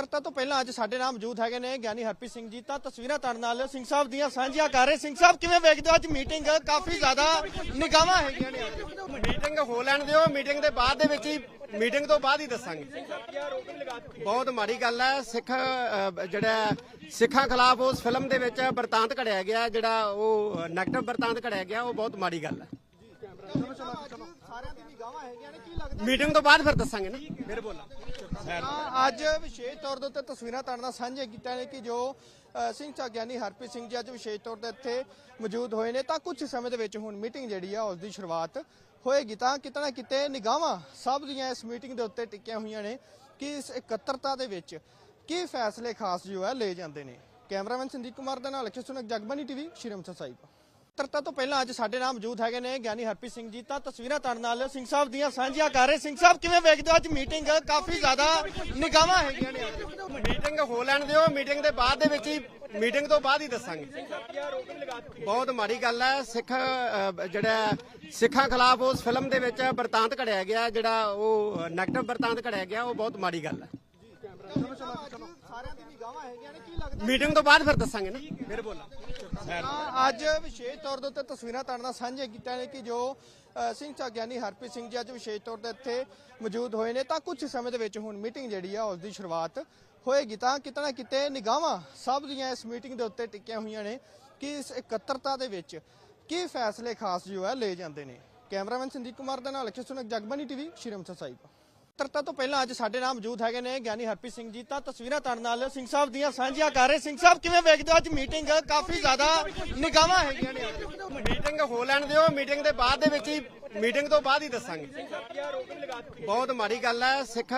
ਇਕੱਤਰਤਾ ਤੋਂ ਪਹਿਲਾਂ ਅੱਜ ਸਾਡੇ ਨਾਲ ਮੌਜੂਦ ਹੈਗੇ ਨੇ ਗਿਆਨੀ ਹਰਪ੍ਰੀਤ ਸਿੰਘ ਜੀ। ਤਾਂ ਤਸਵੀਰਾਂ ਤੁਹਾਡੇ ਨਾਲ ਸਿੰਘ ਸਾਹਿਬ ਦੀਆਂ ਸਾਂਝੀਆਂ ਕਰ ਰਹੇ। ਸਿੰਘ ਸਾਹਿਬ, ਕਿਵੇਂ ਵੇਖਦੇ ਹੋ ਅੱਜ ਮੀਟਿੰਗ ਕਾਫੀ ਜ਼ਿਆਦਾ ਨਿਗਾਹਾਂ ਹੈਗੀਆਂ ਨੇ ਮੀਟਿੰਗ ਹੋ ਲੈਣ ਦਿਓ। ਮੀਟਿੰਗ ਦੇ ਬਾਅਦ ਦੇ ਵਿੱਚ ਹੀ ਮੀਟਿੰਗ ਤੋਂ ਬਾਅਦ ਹੀ ਦੱਸਾਂਗੇ। ਬਹੁਤ ਮਾੜੀ ਗੱਲ ਹੈ। ਸਿੱਖ ਜਿਹੜਾ ਸਿੱਖਾਂ ਖਿਲਾਫ ਉਸ ਫਿਲਮ ਦੇ ਵਿੱਚ ਵਰਤਾਂਤ ਘੜਿਆ ਗਿਆ, ਜਿਹੜਾ ਉਹ ਨੈਗੇਟਿਵ ਵਰਤਾਂਤ ਘੜਿਆ ਗਿਆ, ਉਹ ਬਹੁਤ ਮਾੜੀ ਗੱਲ ਹੈ। ਸਾਰਿਆਂ ਦੀ ਨਿਗਾਹਾਂ ਹੈਗੀਆਂ ਨੇ ਕੀ ਲੱਗਦਾ ਮੀਟਿੰਗ ਤੋਂ ਬਾਅਦ ਫਿਰ ਦੱਸਾਂਗੇ ਨਾ। ਫਿਰ ਬੋਲਾਂ ਅੱਜ ਵਿਸ਼ੇਸ਼ ਤੌਰ ਦੇ ਉੱਤੇ ਤਸਵੀਰਾਂ ਤੁਹਾਡੇ ਨਾਲ ਸਾਂਝੀਆਂ ਕੀਤੀਆਂ ਨੇ ਕਿ ਜੋ ਸਿੰਘ ਚਾ ਗਿਆਨੀ ਹਰਪ੍ਰੀਤ ਸਿੰਘ ਜੀ ਅੱਜ ਵਿਸ਼ੇਸ਼ ਤੌਰ ਤੇ ਇੱਥੇ ਮੌਜੂਦ ਹੋਏ ਨੇ। ਤਾਂ ਕੁਝ ਸਮੇਂ ਦੇ ਵਿੱਚ ਹੁਣ ਮੀਟਿੰਗ ਜਿਹੜੀ ਆ ਉਸ ਦੀ ਸ਼ੁਰੂਆਤ ਹੋਏਗੀ। ਤਾਂ ਕਿਤੇ ਨਾ ਕਿਤੇ ਨਿਗਾਹਾਂ ਸਭ ਦੀਆਂ ਇਸ ਮੀਟਿੰਗ ਦੇ ਉੱਤੇ ਟਿਕੀਆਂ ਹੋਈਆਂ ਨੇ ਕਿ ਇਸ ਇਕੱਤਰਤਾ ਦੇ ਵਿੱਚ ਕੀ ਫੈਸਲੇ ਖਾਸ ਜੋ ਹੈ ਲਏ ਜਾਂਦੇ ਨੇ। ਕੈਮਰਾਮੈਨ ਸੰਦੀਪ ਕੁਮਾਰ ਦੇ ਨਾਲ ਅਖਿਲ ਸੁਨਕ ਜਗਬਾਨੀ ਟੀਵੀ ਸ਼੍ਰੀ ਅੰਮ੍ਰਿਤਸਰ ਸਾਹਿਬ। ਇਕੱਤਰਤਾ ਤੋਂ ਪਹਿਲਾਂ ਅੱਜ ਸਾਡੇ ਨਾਲ ਮੌਜੂਦ ਹੈਗੇ ਨੇ ਗਿਆਨੀ ਹਰਪ੍ਰੀਤ ਸਿੰਘ ਜੀ। ਤਾਂ ਤਸਵੀਰਾਂ ਤੁਹਾਡੇ ਨਾਲ ਸਿੰਘ ਸਾਹਿਬ ਦੀਆਂ ਸਾਂਝੀਆਂ ਕਰ ਰਹੇ। ਸਿੰਘ ਸਾਹਿਬ, ਕਿਵੇਂ ਵੇਖਦੇ ਹੋ? ਅੱਜ ਮੀਟਿੰਗ ਕਾਫੀ ਜ਼ਿਆਦਾ ਨਿਗਾਹਾਂ ਹੈਗੀਆਂ ਨੇ। ਮੀਟਿੰਗ ਹੋ ਲੈਣ ਦਿਓ ਮੀਟਿੰਗ ਦੇ ਬਾਅਦ ਦੇ ਵਿੱਚ ਹੀ ਮੀਟਿੰਗ ਤੋਂ ਬਾਅਦ ਹੀ ਦੱਸਾਂਗੇ। ਬਹੁਤ ਮਾੜੀ ਗੱਲ ਹੈ। ਸਿੱਖ ਜਿਹੜਾ ਸਿੱਖਾਂ ਖਿਲਾਫ ਉਸ ਫਿਲਮ ਦੇ ਵਿੱਚ ਵਰਤਾਂਤ ਘੜਿਆ ਗਿਆ, ਜਿਹੜਾ ਉਹ ਨੈਗੇਟਿਵ ਵਰਤਾਂਤ ਘੜਿਆ ਗਿਆ, ਉਹ ਬਹੁਤ ਮਾੜੀ ਗੱਲ ਹੈ। ਮੀਟਿੰਗ ਤੋਂ ਬਾਅਦ ਫਿਰ ਦੱਸਾਂਗੇ ਨਾ। ਫਿਰ ਬੋਲਾਂ ਅੱਜ ਵਿਸ਼ੇਸ਼ ਤੌਰ ਦੇ ਉੱਤੇ ਤਸਵੀਰਾਂ ਤੁਹਾਡੇ ਨਾਲ ਸਾਂਝੀਆਂ ਕੀਤੀਆਂ ਨੇ ਕਿ ਜੋ ਸਿੰਘ ਚਾ ਗਿਆਨੀ ਹਰਪ੍ਰੀਤ ਸਿੰਘ ਜੀ ਅੱਜ ਵਿਸ਼ੇਸ਼ ਤੌਰ ਤੇ ਇੱਥੇ ਮੌਜੂਦ ਹੋਏ ਨੇ। ਤਾਂ ਕੁਝ ਸਮੇਂ ਦੇ ਵਿੱਚ ਹੁਣ ਮੀਟਿੰਗ ਜਿਹੜੀ ਆ ਉਸ ਦੀ ਸ਼ੁਰੂਆਤ ਹੋਏਗੀ। ਤਾਂ ਕਿਤੇ ਨਾ ਕਿਤੇ ਨਿਗਾਹਾਂ ਸਭ ਦੀਆਂ ਇਸ ਮੀਟਿੰਗ ਦੇ ਉੱਤੇ ਟਿਕੀਆਂ ਹੋਈਆਂ ਨੇ ਕਿ ਇਸ ਇਕੱਤਰਤਾ ਦੇ ਵਿੱਚ ਕੀ ਫੈਸਲੇ ਖਾਸ ਜੋ ਹੈ ਲਏ ਜਾਂਦੇ ਨੇ। ਕੈਮਰਾਮੈਨ ਸੰਦੀਪ ਕੁਮਾਰ ਦੇ ਨਾਲ ਅਖਿਲ ਸੁਨਕ ਜਗਬਾਨੀ ਟੀਵੀ ਸ਼੍ਰੀ ਅੰਮ੍ਰਿਤਸਰ ਸਾਹਿਬ। ਇਕੱਤਰਤਾ ਤੋਂ ਪਹਿਲਾਂ ਅੱਜ ਸਾਡੇ ਨਾਲ ਮੌਜੂਦ ਹੈਗੇ ਨੇ ਗਿਆਨੀ ਹਰਪ੍ਰੀਤ ਸਿੰਘ ਜੀ। ਤਾਂ ਤਸਵੀਰਾਂ ਤੁਹਾਡੇ ਨਾਲ ਸਿੰਘ ਸਾਹਿਬ ਦੀਆਂ ਸਾਂਝੀਆਂ ਕਰ ਰਹੇ। ਸਿੰਘ ਸਾਹਿਬ, ਕਿਵੇਂ ਵੇਖਦੇ ਹੋ ਅੱਜ ਮੀਟਿੰਗ ਕਾਫੀ ਜ਼ਿਆਦਾ ਨਿਗਾਹਾਂ ਹੈਗੀਆਂ ਨੇ ਮੀਟਿੰਗ ਹੋ ਲੈਣ ਦਿਓ। ਮੀਟਿੰਗ ਦੇ ਬਾਅਦ ਦੇ ਵਿੱਚ ਹੀ ਮੀਟਿੰਗ ਤੋਂ ਬਾਅਦ ਹੀ ਦੱਸਾਂਗੇ। ਬਹੁਤ ਮਾੜੀ ਗੱਲ ਹੈ। ਸਿੱਖ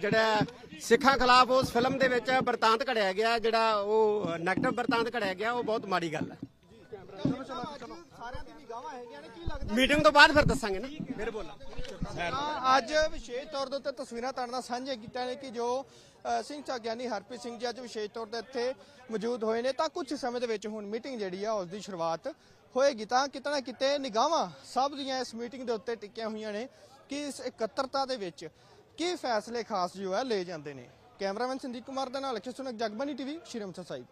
ਜਿਹੜਾ ਸਿੱਖਾਂ ਖਿਲਾਫ ਉਸ ਫਿਲਮ ਦੇ ਵਿੱਚ ਵਰਤਾਂਤ ਘੜਿਆ ਗਿਆ, ਜਿਹੜਾ ਉਹ ਨੈਗੇਟਿਵ ਵਰਤਾਂਤ ਘੜਿਆ ਗਿਆ, ਉਹ ਬਹੁਤ ਮਾੜੀ ਗੱਲ ਹੈ। ਮੀਟਿੰਗ ਤੋਂ ਬਾਅਦ ਫਿਰ ਦੱਸਾਂਗੇ ਨਾ। ਫਿਰ ਬੋਲਾਂ। ਅੱਜ ਵਿਸ਼ੇਸ਼ ਤੌਰ ਦੇ ਉੱਤੇ ਤਸਵੀਰਾਂ ਤੁਹਾਡੇ ਨਾਲ ਸਾਂਝੀਆਂ ਕੀਤੀਆਂ ਨੇ ਕਿ ਜੋ ਸਿੰਘ ਚਾ ਗਿਆਨੀ ਹਰਪ੍ਰੀਤ ਸਿੰਘ ਜੀ ਅੱਜ ਵਿਸ਼ੇਸ਼ ਤੌਰ ਤੇ ਇੱਥੇ ਮੌਜੂਦ ਹੋਏ ਨੇ। ਤਾਂ ਕੁਝ ਸਮੇਂ ਦੇ ਵਿੱਚ ਹੁਣ ਮੀਟਿੰਗ ਜਿਹੜੀ ਆ ਉਸ ਦੀ ਸ਼ੁਰੂਆਤ ਹੋਏਗੀ। ਤਾਂ ਕਿਤੇ ਨਾ ਕਿਤੇ ਨਿਗਾਹਾਂ ਸਭ ਦੀਆਂ ਇਸ ਮੀਟਿੰਗ ਦੇ ਉੱਤੇ ਟਿਕੀਆਂ ਹੋਈਆਂ ਨੇ ਕਿ ਇਸ ਇਕੱਤਰਤਾ ਦੇ ਵਿੱਚ ਕੀ ਫੈਸਲੇ ਖਾਸ ਜੋ ਹੈ ਲਏ ਜਾਂਦੇ ਨੇ। ਕੈਮਰਾਮੈਨ ਸੰਦੀਪ ਕੁਮਾਰ ਦੇ ਨਾਲ ਅਖਿਲ ਸੁਨਕ ਜਗਬਾਨੀ ਟੀਵੀ ਸ਼੍ਰੀ ਅੰਮ੍ਰਿਤਸਰ ਸਾਹਿਬ।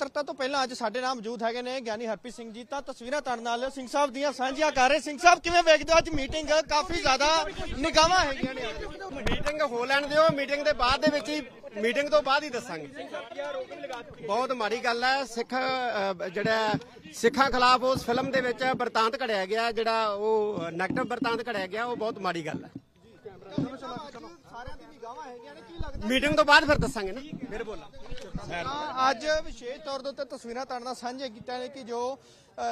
ਇਕੱਤਰਤਾ ਤੋਂ ਪਹਿਲਾਂ ਅੱਜ ਸਾਡੇ ਨਾਲ ਮੌਜੂਦ ਹੈਗੇ ਨੇ ਗਿਆਨੀ ਹਰਪ੍ਰੀਤ ਸਿੰਘ ਜੀ। ਤਾਂ ਤਸਵੀਰਾਂ ਤੁਹਾਡੇ ਨਾਲ ਸਿੰਘ ਸਾਹਿਬ ਦੀਆਂ ਸਾਂਝੀਆਂ ਕਰ ਰਹੇ। ਸਿੰਘ ਸਾਹਿਬ, ਕਿਵੇਂ ਵੇਖਦੇ ਹੋ ਅੱਜ ਮੀਟਿੰਗ? ਕਾਫੀ ਜ਼ਿਆਦਾ ਨਿਗਾਹਾਂ ਹੈਗੀਆਂ ਨੇ। ਮੀਟਿੰਗ ਹੋ ਲੈਣ ਦਿਓ। ਮੀਟਿੰਗ ਦੇ ਬਾਅਦ ਦੇ ਵਿੱਚ ਹੀ, ਮੀਟਿੰਗ ਤੋਂ ਬਾਅਦ ਹੀ ਦੱਸਾਂਗੇ। ਬਹੁਤ ਮਾੜੀ ਗੱਲ ਹੈ। ਸਿੱਖ ਜਿਹੜਾ ਸਿੱਖਾਂ ਖਿਲਾਫ ਉਸ ਫਿਲਮ ਦੇ ਵਿੱਚ ਵਰਤਾਂਤ ਘੜਿਆ ਗਿਆ, ਜਿਹੜਾ ਉਹ ਨੈਗੇਟਿਵ ਵਰਤਾਂਤ ਘੜਿਆ ਗਿਆ, ਉਹ ਬਹੁਤ ਮਾੜੀ ਗੱਲ ਹੈ। ਮੀਟਿੰਗ ਤੋਂ ਬਾਅਦ ਫਿਰ ਦੱਸਾਂਗੇ ਨਾ। ਫਿਰ ਬੋਲਾਂ। ਅੱਜ ਵਿਸ਼ੇਸ਼ ਤੌਰ ਦੇ ਉੱਤੇ ਤਸਵੀਰਾਂ ਤੁਹਾਡੇ ਨਾਲ ਸਾਂਝੀਆਂ ਕੀਤੀਆਂ ਨੇ ਕਿ ਜੋ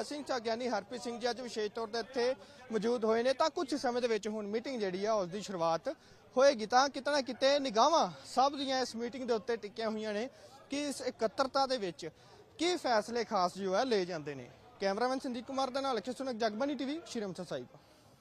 ਸਿੰਘ ਗਿਆਨੀ ਹਰਪ੍ਰੀਤ ਸਿੰਘ ਜੀ ਅੱਜ ਵਿਸ਼ੇਸ਼ ਤੌਰ ਤੇ ਇੱਥੇ ਮੌਜੂਦ ਹੋਏ ਨੇ। ਤਾਂ ਕੁਝ ਸਮੇਂ ਦੇ ਵਿੱਚ ਹੁਣ ਮੀਟਿੰਗ ਜਿਹੜੀ ਆ ਉਸ ਦੀ ਸ਼ੁਰੂਆਤ ਹੋਏਗੀ। ਤਾਂ ਕਿਤੇ ਨਾ ਕਿਤੇ ਨਿਗਾਹਾਂ ਸਭ ਦੀਆਂ ਇਸ ਮੀਟਿੰਗ ਦੇ ਉੱਤੇ ਟਿਕੀਆਂ ਹੋਈਆਂ ਨੇ ਕਿ ਇਸ ਇਕੱਤਰਤਾ ਦੇ ਵਿੱਚ ਕੀ ਫੈਸਲੇ ਖਾਸ ਜੋ ਹੈ ਲਏ ਜਾਂਦੇ ਨੇ। ਕੈਮਰਾਮੈਨ ਸੰਦੀਪ ਕੁਮਾਰ ਦੇ ਨਾਲ ਅਖਿਲ ਸੁਨਕ ਜਗਬਾਨੀ ਟੀਵੀ ਸ਼੍ਰੀ ਅੰਮ੍ਰਿਤਸਰ ਸਾਹਿਬ।